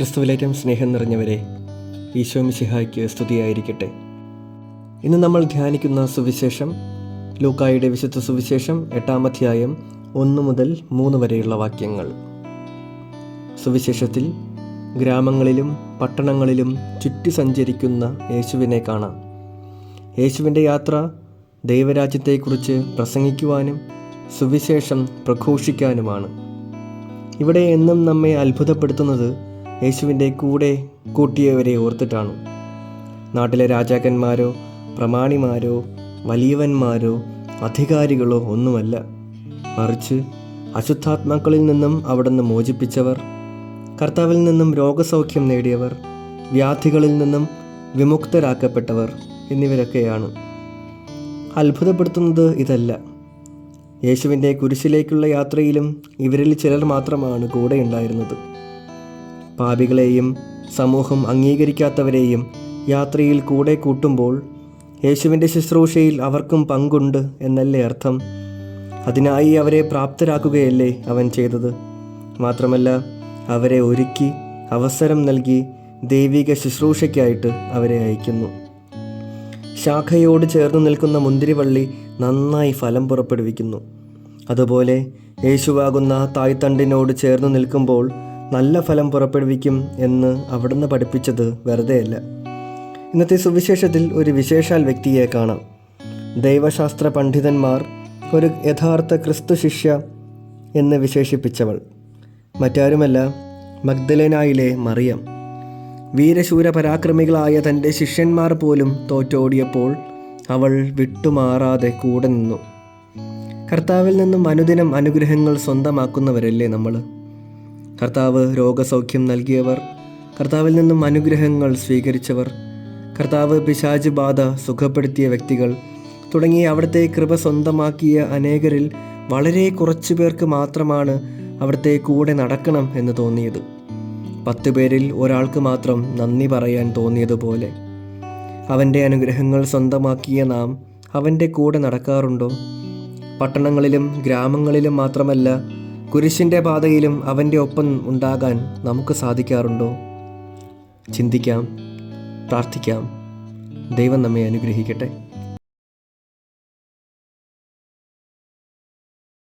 ക്രിസ്തുവിലേറ്റം സ്നേഹം നിറഞ്ഞവരെ ഈശോ മിശിഹായ്ക്ക് സ്തുതിയായിരിക്കട്ടെ. ഇന്ന് നമ്മൾ ധ്യാനിക്കുന്ന സുവിശേഷം ലൂക്കായുടെ വിശുദ്ധ സുവിശേഷം എട്ടാം അധ്യായം ഒന്ന് മുതൽ മൂന്ന് വരെയുള്ള വാക്യങ്ങൾ. സുവിശേഷത്തിൽ ഗ്രാമങ്ങളിലും പട്ടണങ്ങളിലും ചുറ്റി സഞ്ചരിക്കുന്ന യേശുവിനെ കാണാം. യേശുവിന്റെ യാത്ര ദൈവരാജ്യത്തെക്കുറിച്ച് പ്രസംഗിക്കുവാനും സുവിശേഷം പ്രഘോഷിക്കാനുമാണ്. ഇവിടെ എന്നും നമ്മെ അത്ഭുതപ്പെടുത്തുന്നത് യേശുവിന്റെ കൂടെ കൂട്ടിയവരെ ഓർത്തിട്ടാണ്. നാട്ടിലെ രാജാക്കന്മാരോ പ്രമാണിമാരോ വലിയവന്മാരോ അധികാരികളോ ഒന്നുമല്ല. മറിച്ച് അശുദ്ധാത്മാക്കളിൽ നിന്നും അവിടുന്ന് മോചിപ്പിച്ചവർ കർത്താവിൽ നിന്നും രോഗസൗഖ്യം നേടിയവർ വ്യാധികളിൽ നിന്നും വിമുക്തരാക്കപ്പെട്ടവർ എന്നിവരൊക്കെയാണ്. അത്ഭുതപ്പെടുത്തുന്നത് ഇതല്ല. യേശുവിന്റെ കുരിശിലേക്കുള്ള യാത്രയിലും ഇവരിൽ ചിലർ മാത്രമാണ് കൂടെ ഉണ്ടായിരുന്നത്. പാപികളെയും സമൂഹം അംഗീകരിക്കാത്തവരെയും യാത്രയിൽ കൂടെ കൂട്ടുമ്പോൾ യേശുവിന്റെ ശുശ്രൂഷയിൽ അവർക്കും പങ്കുണ്ട് എന്നല്ലേ അർത്ഥം? അതിനായി അവരെ പ്രാപ്തരാക്കുകയല്ലേ അവൻ ചെയ്തത്? മാത്രമല്ല അവരെ ഒരുക്കി അവസരം നൽകി ദൈവിക ശുശ്രൂഷയ്ക്കായിട്ട് അവരെ അയക്കുന്നു. ശാഖയോട് ചേർന്ന് നിൽക്കുന്ന മുന്തിരിവള്ളി നന്നായി ഫലം പുറപ്പെടുവിക്കുന്നു. അതുപോലെ യേശുവാകുന്ന തായ്തണ്ടിനോട് ചേർന്ന് നിൽക്കുമ്പോൾ നല്ല ഫലം പുറപ്പെടുവിക്കും എന്ന് അവിടുന്ന് പഠിപ്പിച്ചത് വെറുതെയല്ല. ഇന്നത്തെ സുവിശേഷത്തിൽ ഒരു വിശേഷാൽ വ്യക്തിയെ കാണാം. ദൈവശാസ്ത്ര പണ്ഡിതന്മാർ ഒരു യഥാർത്ഥ ക്രിസ്തു ശിഷ്യ എന്ന് വിശേഷിപ്പിച്ചവൾ. മറ്റാരുമല്ല മഗ്ദലേനായിലെ മറിയം. വീരശൂര പരാക്രമികളായ തന്റെ ശിഷ്യന്മാർ പോലും തോറ്റോടിയപ്പോൾ അവൾ വിട്ടുമാറാതെ കൂടെ നിന്നു. കർത്താവിൽ നിന്നും അനുദിനം അനുഗ്രഹങ്ങൾ സ്വന്തമാക്കുന്നവരല്ലേ നമ്മൾ? കർത്താവ് രോഗസൗഖ്യം നൽകിയവർ കർത്താവിൽ നിന്നും അനുഗ്രഹങ്ങൾ സ്വീകരിച്ചവർ കർത്താവ് പിശാജ് ബാധ സുഖപ്പെടുത്തിയ വ്യക്തികൾ തുടങ്ങി അവിടുത്തെ കൃപ സ്വന്തമാക്കിയ അനേകരിൽ വളരെ കുറച്ചു പേർക്ക് മാത്രമാണ് അവിടുത്തെ കൂടെ നടക്കണം എന്ന് തോന്നിയത്. പത്ത് പേരിൽ ഒരാൾക്ക് മാത്രം നന്ദി പറയാൻ തോന്നിയതുപോലെ. അവന്റെ അനുഗ്രഹങ്ങൾ സ്വന്തമാക്കിയ നാം അവന്റെ കൂടെ നടക്കാറുണ്ടോ? പട്ടണങ്ങളിലും ഗ്രാമങ്ങളിലും മാത്രമല്ല കുരിശിന്റെ പാതയിലും അവന്റെ ഒപ്പം ഉണ്ടാകാൻ നമുക്ക് സാധിക്കാറുണ്ടോ? ചിന്തിക്കാം പ്രാർത്ഥിക്കാം. ദൈവം നമ്മെ അനുഗ്രഹിക്കട്ടെ.